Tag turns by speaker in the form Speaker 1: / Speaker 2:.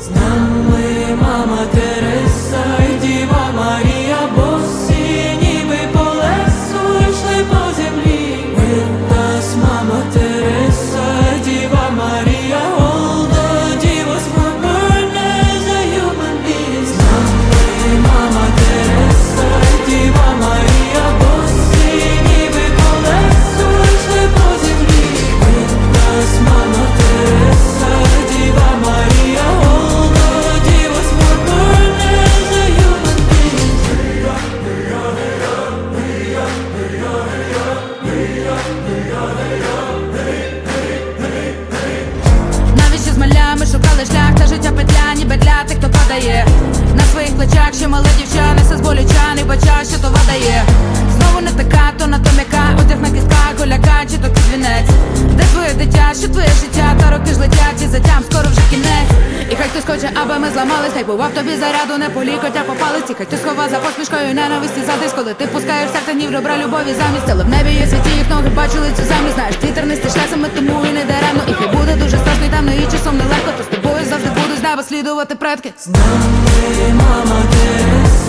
Speaker 1: З нами мама Тереса. Дає На своїх плечах ще мале дівча несе з болюча, не бача, що то видає Знову не така, то на то м'яка Одяг на кістках, голяка, чи то кізвінець Де твоє дитя, що твоє життя, та роки ж летять і затям, скоро вже кінець. І хай хтось хоче, аби ми зламались, хай бував тобі заряду, не полікотя по палиці Хай хтось хова за посмішкою ненависті за диск, коли ти пускаєш серце ні в ребра любові замість. Але в небі є світі, їх ноги бачили цю землю Знаєш, вітер не стишля саме тому і не даремно. І хай буде дуже страшно і темно, і часом тобою будуть слідувати предки.
Speaker 2: Мама, ти мама мама,